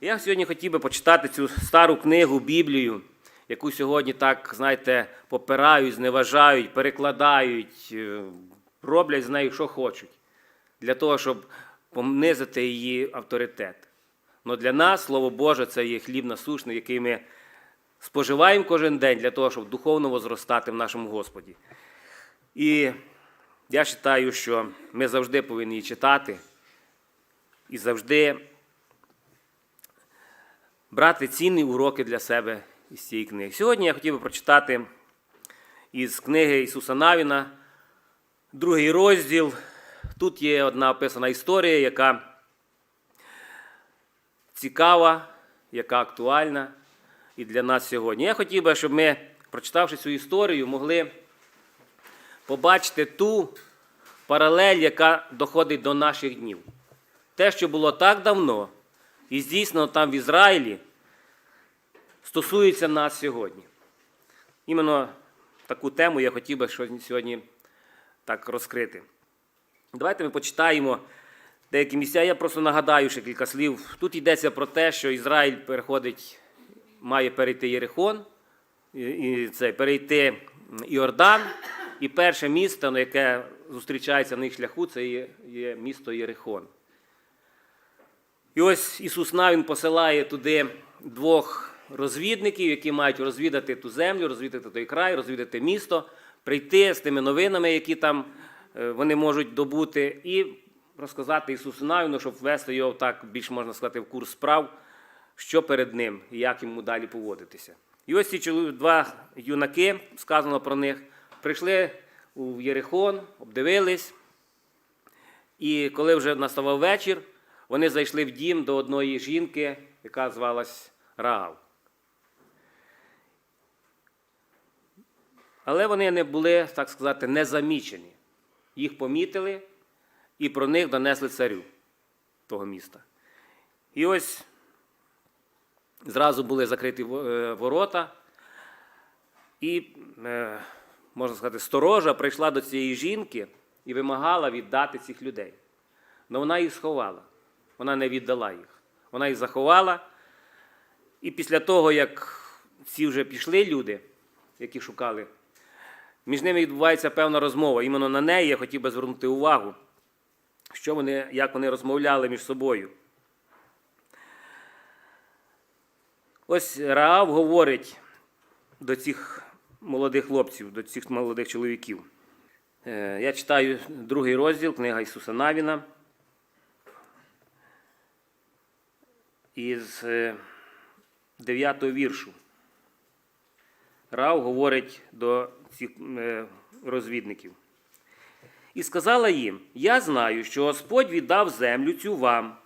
Я сьогодні хотів би почитати цю стару книгу Біблію, яку сьогодні так, знаєте, попирають, зневажають, перекладають, е, роблять з нею, що хочуть, для того, щоб понизити її авторитет. Але для нас, Слово Боже, це є хліб насушний, який ми споживаємо кожен день для того, щоб духовно возростати в нашому Господі. І я вважаю, що ми завжди повинні її читати і завжди брати цінні уроки для себе із цієї книги. Сьогодні я хотів би прочитати із книги Ісуса Навіна, другий розділ. Тут є одна описана історія, яка цікава, яка актуальна і для нас сьогодні. Я хотів би, щоб ми, прочитавши цю історію, могли побачити ту паралель, яка доходить до наших днів. Те, що було так давно і здійснено там в Ізраїлі, стосується нас сьогодні. Іменно таку тему я хотів би сьогодні так розкрити. Давайте ми почитаємо деякі місця. Я просто нагадаю ще кілька слів. Тут йдеться про те, що Ізраїль переходить, має перейти Єрихон, і, це перейти Іордан. І перше місто, яке зустрічається на їх шляху, це є місто Єрихон. І ось Ісус Навін посилає туди двох розвідників, які мають розвідати ту землю, розвідати той край, розвідати місто, прийти з тими новинами, які там е, вони можуть добути, і розказати Ісусу Навіну, щоб ввести його так, більш можна сказати, в курс справ, що перед ним і як йому далі поводитися. І ось ці два юнаки, сказано про них, прийшли у Єрихон, обдивились. І коли вже наставав вечір, вони зайшли в дім до одної жінки, яка звалась Раав. Але вони не були, так сказати, незамічені. Їх помітили і про них донесли царю того міста. І ось зразу були закриті е, ворота, і, е, можна сказати, сторожа прийшла до цієї жінки і вимагала віддати цих людей. Але вона їх сховала. Вона не віддала їх. Вона їх заховала. І після того, як ці вже пішли люди, які шукали, між ними відбувається певна розмова. Іменно на неї я хотів би звернути увагу, що вони, як вони розмовляли між собою. Ось Раав говорить до цих молодих хлопців, до цих молодих чоловіків. Е, Я читаю другий розділ, книга Ісуса Навіна. Із е, дев'ятого віршу. Рав говорить до цих е, розвідників. І сказала їм: Я знаю, що Господь віддав землю цю вам,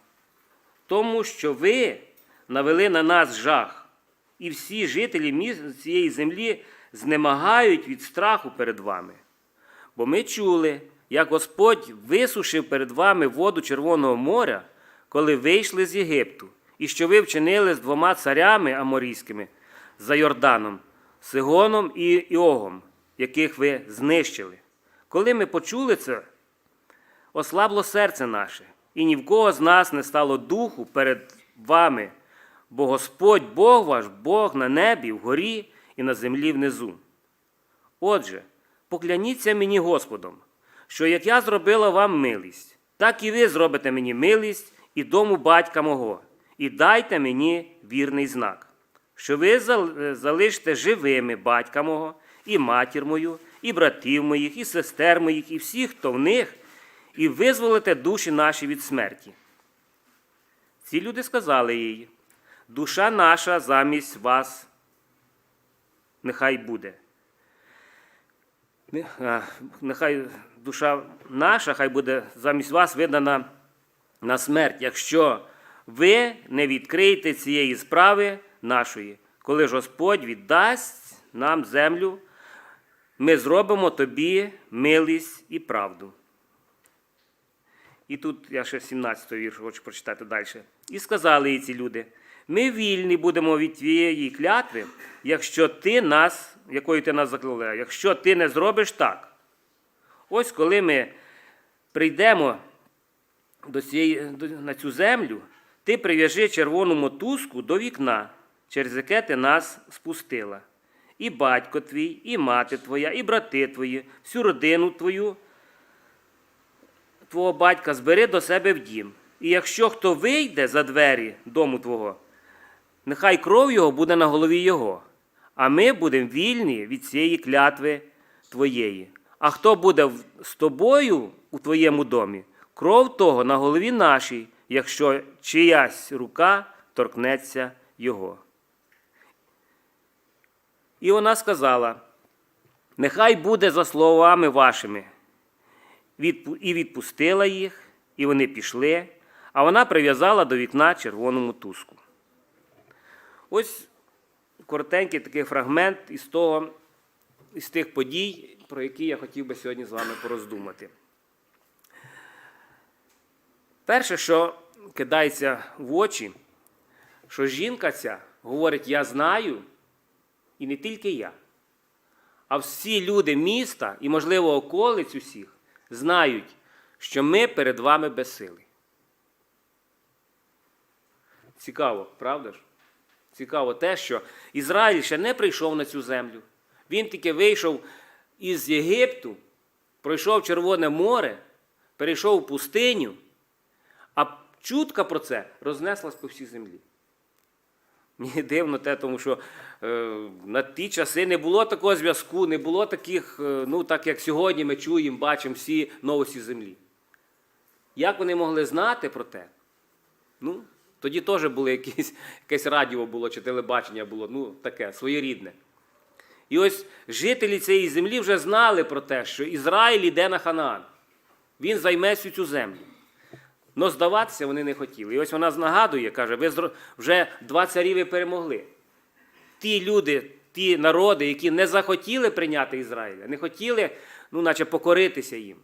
тому що ви навели на нас жах, і всі жителі цієї землі знемагають від страху перед вами. Бо ми чули, як Господь висушив перед вами воду Червоного моря, коли вийшли з Єгипту, і що ви вчинили з двома царями аморійськими за Йорданом, Сигоном і Іогом, яких ви знищили. Коли ми почули це, ослабло серце наше, і ні в кого з нас не стало духу перед вами, бо Господь Бог ваш, Бог на небі, вгорі і на землі внизу. Отже, покляніться мені Господом, що як я зробила вам милість, так і ви зробите мені милість і дому батька мого, і дайте мені вірний знак, що ви зал- е, залишите живими батька мого, і матір мою, і братів моїх, і сестер моїх, і всіх, хто в них, і визволите душі наші від смерті. Ці люди сказали їй, душа наша замість вас нехай буде. Нехай душа наша, хай буде замість вас видана на смерть, якщо ви не відкриєте цієї справи нашої, коли ж Господь віддасть нам землю, ми зробимо тобі милість і правду. І тут я ще 17 вірш хочу прочитати далі. І сказали їй ці люди: ми вільні будемо від твоєї клятви, якщо ти нас, якою ти нас заклала, якщо ти не зробиш так. Ось коли ми прийдемо до цієї, на цю землю, ти прив'яжи червону мотузку до вікна, через яке ти нас спустила. І батько твій, і мати твоя, і брати твої, всю родину твою, твого батька збери до себе в дім. І якщо хто вийде за двері дому твого, нехай кров його буде на голові його, а ми будемо вільні від цієї клятви твоєї. А хто буде з тобою у твоєму домі, кров того на голові нашій, якщо чиясь рука торкнеться його. І вона сказала: Нехай буде за словами вашими. І відпустила їх, і вони пішли, а вона прив'язала до вікна червону мотузку. Ось коротенький такий фрагмент із того, із тих подій, про які я хотів би сьогодні з вами пороздумати. Перше, що кидається в очі, що жінка ця говорить: Я знаю, і не тільки я, а всі люди міста і, можливо, околиць усіх знають, що ми перед вами безсилі. Цікаво, правда ж? Цікаво те, що Ізраїль ще не прийшов на цю землю. Він тільки вийшов із Єгипту, пройшов Червоне море, перейшов у пустиню, а чутка про це рознеслась по всій землі. Мені дивно те, тому що е, на ті часи не було такого зв'язку, не було таких, е, ну так як сьогодні ми чуємо, бачимо всі новості землі. Як вони могли знати про те? Ну, тоді теж було якісь, якесь радіо було чи телебачення було, ну таке, своєрідне. І ось жителі цієї землі вже знали про те, що Ізраїль іде на Ханаан. Він займе всю цю землю. Но здаватися вони не хотіли. І ось вона нагадує, каже, ви вже два царі перемогли. Ті люди, ті народи, які не захотіли прийняти Ізраїля, не хотіли, ну, наче покоритися їм.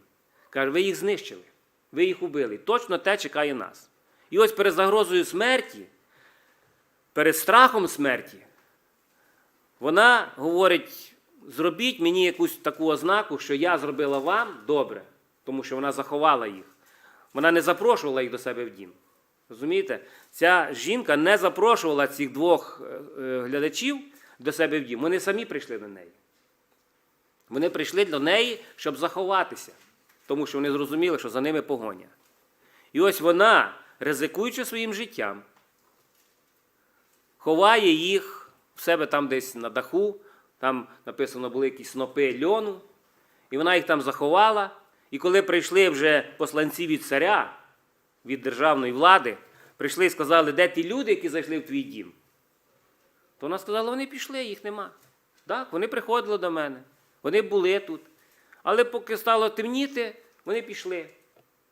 Каже, ви їх знищили, ви їх убили. Точно те чекає нас. І ось перед загрозою смерті, перед страхом смерті, вона говорить: зробіть мені якусь таку ознаку, що я зробила вам добре, тому що вона заховала їх. Вона не запрошувала їх до себе в дім. Розумієте? Ця жінка не запрошувала цих двох е, е, глядачів до себе в дім. Вони самі прийшли до неї. Вони прийшли до неї, щоб заховатися, тому що вони зрозуміли, що за ними погоня. І ось вона, ризикуючи своїм життям, ховає їх в себе там десь на даху, там написано були якісь снопи льону, і вона їх там заховала. І коли прийшли вже посланці від царя, від державної влади, прийшли і сказали, де ті люди, які зайшли в твій дім, то вона сказала, вони пішли, їх нема. Так, вони приходили до мене, вони були тут. Але поки стало темніти, вони пішли.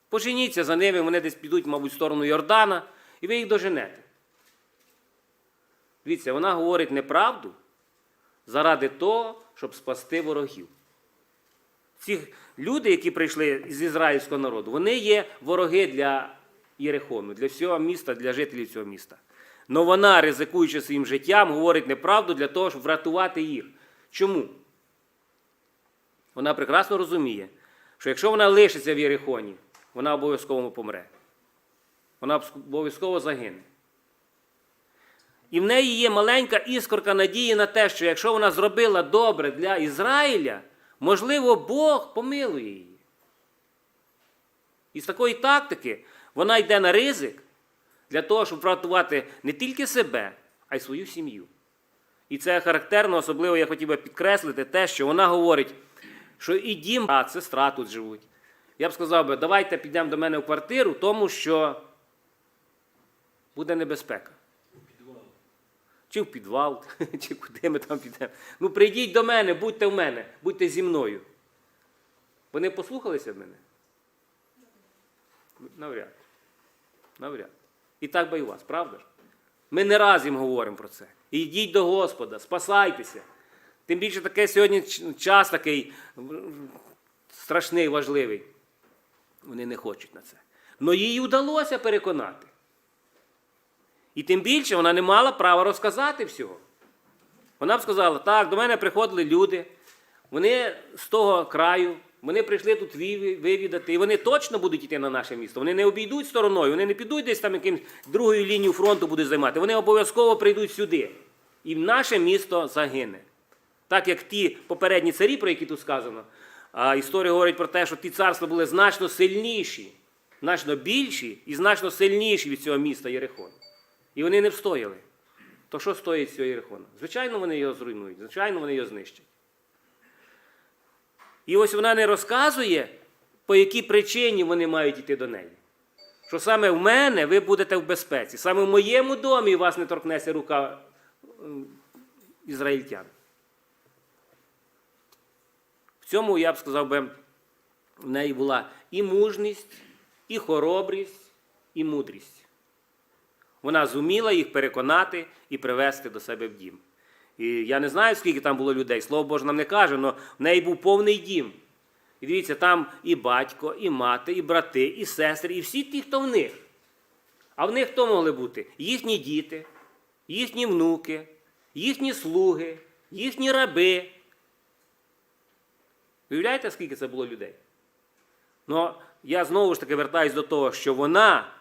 Поженіться за ними, вони десь підуть, мабуть, в сторону Йордана, і ви їх доженете. Дивіться, вона говорить неправду заради того, щоб спасти ворогів. Ці люди, які прийшли з ізраїльського народу, вони є вороги для Єрихону, для всього міста, для жителів цього міста. Но вона, ризикуючи своїм життям, говорить неправду для того, щоб врятувати їх. Чому? Вона прекрасно розуміє, що якщо вона лишиться в Єрихоні, вона обов'язково помре. Вона обов'язково загине. І в неї є маленька іскорка надії на те, що якщо вона зробила добре для Ізраїля, можливо, Бог помилує її. І з такої тактики вона йде на ризик для того, щоб врятувати не тільки себе, а й свою сім'ю. І це характерно, особливо я хотів би підкреслити те, що вона говорить, що і дім, брат, сестра тут живуть. Я б сказав би, давайте підемо до мене в квартиру, тому що буде небезпека. Чи в підвал, чи куди ми там підемо. Ну, прийдіть до мене, будьте в мене, будьте зі мною. Вони послухалися в мене? Навряд. Навряд. І так би і вас, правда ж? Ми не раз їм говоримо про це. І йдіть до Господа, спасайтеся. Тим більше таке сьогодні час такий страшний, важливий. Вони не хочуть на це. Но їй вдалося переконати. І тим більше вона не мала права розказати всього. Вона б сказала, так, до мене приходили люди, вони з того краю, Вони прийшли тут вивідати, і вони точно будуть йти на наше місто. Вони не обійдуть стороною, вони не підуть десь там якимсь другою лінією фронту будуть займати. Вони обов'язково прийдуть сюди. І наше місто загине. Так як ті попередні царі, про які тут сказано, а історія говорить про те, що ті царства були значно сильніші, значно більші і значно сильніші від цього міста Єрихон. І вони не встояли. То що стоїть з цього Єрихона? Звичайно, вони його зруйнують, звичайно, вони його знищать. І ось вона не розказує, по якій причині вони мають йти до неї. Що саме в мене ви будете в безпеці, саме в моєму домі вас не торкнеться рука ізраїльтян. В цьому, я б сказав би, в неї була і мужність, і хоробрість, і мудрість. Вона зуміла їх переконати і привести до себе в дім. І я не знаю, скільки там було людей, слово Боже нам не каже, але в неї був повний дім. І дивіться, там і батько, і мати, і брати, і сестри, і всі ті, хто в них. А в них хто могли бути? Їхні діти, їхні внуки, їхні слуги, їхні раби. Уявляєте, скільки це було людей? Ну, я знову ж таки вертаюсь до того, що вона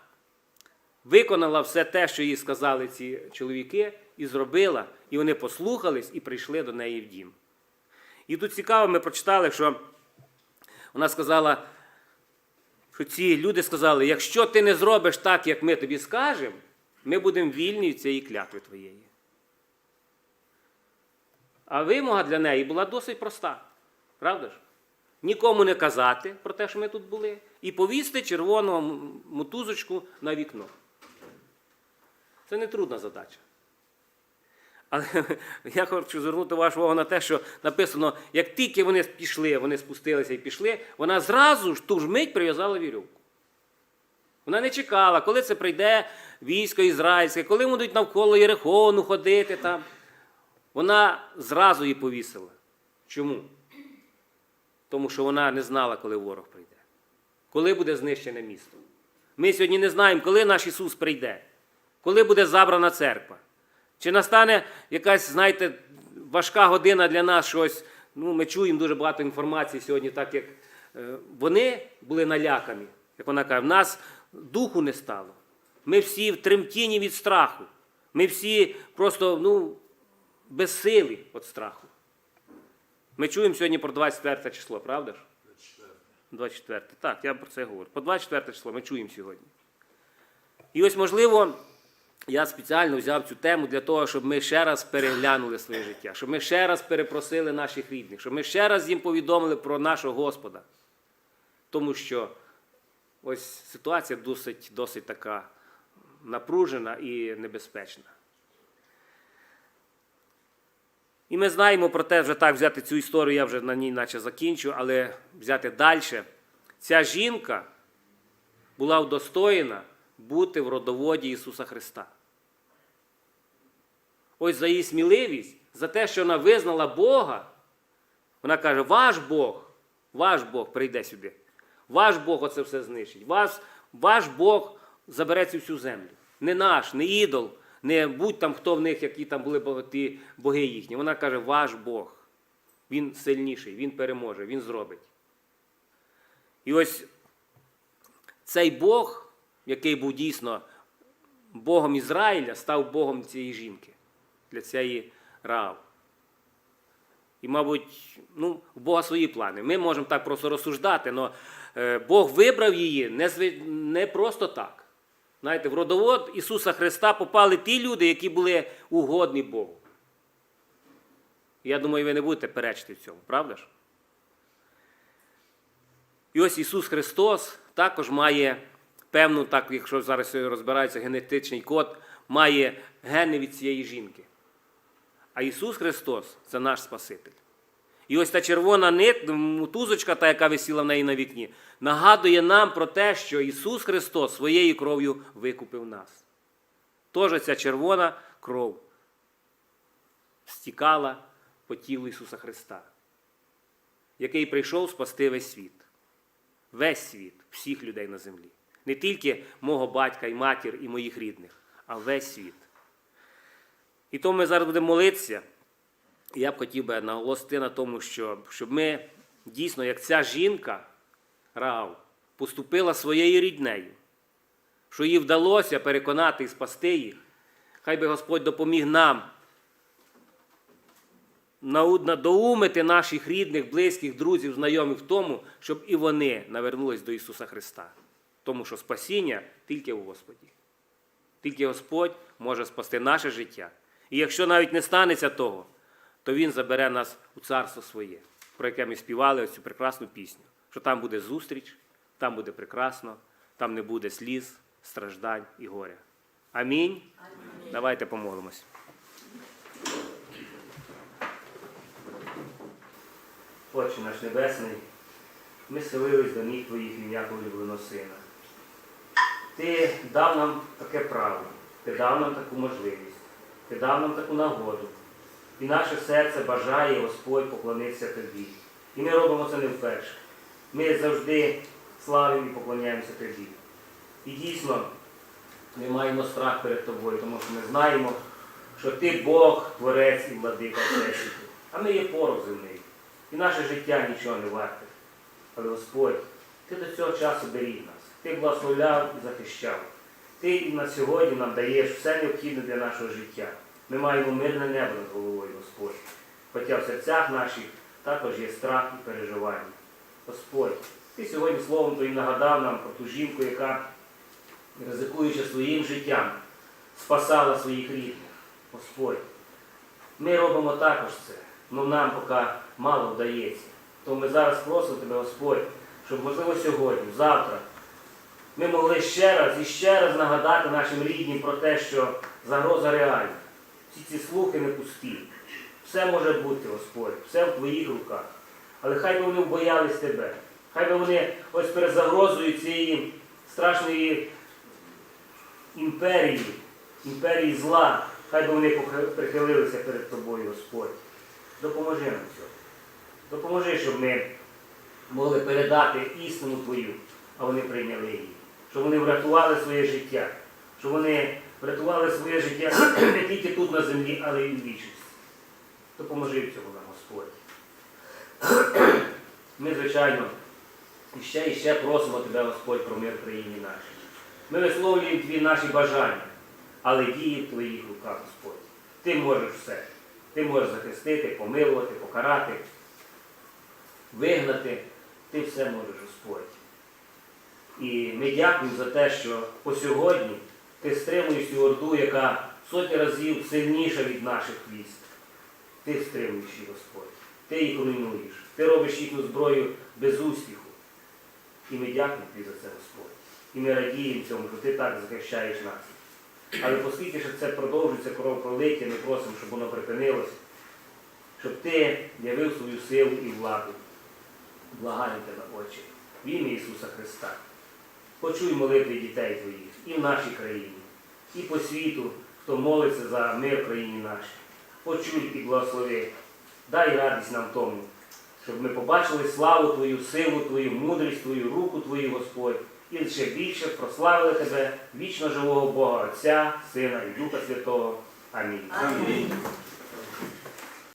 виконала все те, що їй сказали ці чоловіки, і зробила, і вони послухались і прийшли до неї в дім. І тут цікаво, ми прочитали, що вона сказала, що ці люди сказали: якщо ти не зробиш так, як ми тобі скажемо, ми будемо вільні від цієї клятви твоєї. А вимога для неї була досить проста. Правда ж? Нікому не казати про те, що ми тут були, і повісти червону мотузочку на вікно. Це не трудна задача. Але я хочу звернути вашу увагу на те, що написано, як тільки вони пішли, вони спустилися і пішли, вона зразу ж ту ж мить прив'язала вірьовку. Вона не чекала, коли це прийде військо ізраїльське, коли будуть навколо Єрихону ходити там. Вона зразу її повісила. Чому? Тому що вона не знала, коли ворог прийде, коли буде знищене місто. Ми сьогодні не знаємо, коли наш Ісус прийде, коли буде забрана церква. Чи настане якась, знаєте, важка година для нас щось. Ну, ми чуємо дуже багато інформації сьогодні, так як е, вони були налякані, як вона каже, в нас духу не стало. Ми всі в тремтінні від страху. Ми всі просто ну, безсилі від страху. Ми чуємо сьогодні про 24 число, правда ж? 24. Так, я про це говорю. По 24 число ми чуємо сьогодні. І ось, можливо, я спеціально взяв цю тему для того, щоб ми ще раз переглянули своє життя, щоб ми ще раз перепросили наших рідних, щоб ми ще раз їм повідомили про нашого Господа. Тому що ось ситуація досить, досить така напружена і небезпечна. І ми знаємо про те, вже так взяти цю історію, я вже на ній наче закінчу, але взяти далі. Ця жінка була удостоєна бути в родоводі Ісуса Христа. Ось за її сміливість, за те, що вона визнала Бога, вона каже: ваш Бог, ваш Бог прийде сюди. Ваш Бог оце все знищить. Вас, ваш Бог забере цю всю землю. Не наш, не ідол, не будь там хто в них, які там були ті боги їхні. Вона каже, ваш Бог. Він сильніший, він переможе, він зробить. І ось цей Бог, який був дійсно Богом Ізраїля, став Богом цієї жінки, для цієї Раав. І, мабуть, ну, у Бога свої плани. Ми можемо так просто розсуждати, але Бог вибрав її не, не просто так. Знаєте, в родовод Ісуса Христа попали ті люди, які були угодні Богу. Я думаю, ви не будете перечити в цьому, правда ж? І ось Ісус Христос також має певну, так, якщо зараз розбирається генетичний код, має гени від цієї жінки. А Ісус Христос це наш Спаситель. І ось та червона нит, мотузочка, та, яка висіла в неї на вікні, нагадує нам про те, що Ісус Христос своєю кров'ю викупив нас. Тож ця червона кров стікала по тілу Ісуса Христа, який прийшов спасти весь світ. Весь світ, всіх людей на землі. Не тільки мого батька і матір і моїх рідних, а весь світ. І тому ми зараз будемо молитися. І я б хотів би наголосити на тому, що, щоб ми дійсно, як ця жінка, Раав, поступила своєю ріднею, що їй вдалося переконати і спасти їх, хай би Господь допоміг нам надоумити наших рідних, близьких, друзів, знайомих в тому, щоб і вони навернулись до Ісуса Христа. Тому що спасіння тільки у Господі. Тільки Господь може спасти наше життя. І якщо навіть не станеться того, то Він забере нас у царство своє, про яке ми співали ось цю прекрасну пісню. Що там буде зустріч, там буде прекрасно, там не буде сліз, страждань і горя. Амінь. Давайте помолимось. Отче наш Небесний, ми селились до ніг Твоїх ім'я улюбленого Сина. Ти дав нам таке право, ти дав нам таку можливість, ти дав нам таку нагоду. І наше серце бажає, Господь, поклонитися Тобі. І ми робимо це не вперше. Ми завжди славимо і поклоняємося Тобі. І дійсно, ми маємо страх перед Тобою, тому що ми знаємо, що Ти Бог, Творець і владика Всесвіту. А ми є порох земний. І наше життя нічого не варте. Але Господь, Ти до цього часу беріг нас. Ти благословляв і захищав. Ти на сьогодні нам даєш все необхідне для нашого життя. Ми маємо мирне небо над головою, Господь. Хоча в серцях наших також є страх і переживання. Господь, Ти сьогодні словом Твоїм нагадав нам про ту жінку, яка, ризикуючи своїм життям, спасала своїх рідних. Господь, ми робимо також це, але нам поки мало вдається. Тому ми зараз просимо Тебе, Господь, щоб, можливо, сьогодні, завтра, ми могли ще раз і ще раз нагадати нашим рідним про те, що загроза реальна. Всі ці слухи не пусті. Все може бути, Господь, все в Твоїх руках. Але хай би вони боялись Тебе. Хай би вони ось перед загрозою цієї страшної імперії, імперії зла, хай би вони прихилилися перед Тобою, Господь. Допоможи нам цього. Допоможи, щоб ми могли передати істину Твою, а вони прийняли її. Щоб вони врятували своє життя, щоб вони врятували своє життя не тільки тут на землі, але й у вічності. Допоможи в цьому нам, Господь. Ми, звичайно, і ще і ще просимо Тебе, Господь, про мир в країні нашій. Ми висловлюємо Тві наші бажання, але дії в Твоїх руках, Господь. Ти можеш все. Ти можеш захистити, помилувати, покарати, вигнати. Ти все можеш, Господь. І ми дякуємо за те, що по сьогодні ти стримуєш цю орду, яка сотні разів сильніша від наших військ. Ти стримуєш її, Господь. Ти їх руйнуєш. Ти робиш їхню зброю без успіху. І ми дякуємо тобі за це, Господь. І ми радіємо цьому, що ти так захищаєш нас. Але оскільки ще це продовжується кровопролиття, ми просимо, щоб воно припинилося, щоб ти явив свою силу і владу. Благаємо тебе, Отче, в ім'я Ісуса Христа. Почуй молитви дітей твоїх і в нашій країні, і по світу, хто молиться за мир в країні нашій. Почуй і благослови. Дай радість нам тому, щоб ми побачили славу Твою, силу Твою, мудрість Твою, руку Твою, Господь, і ще більше прославили Тебе, вічно живого Бога Отця, Сина і Духа Святого. Амінь. Амінь.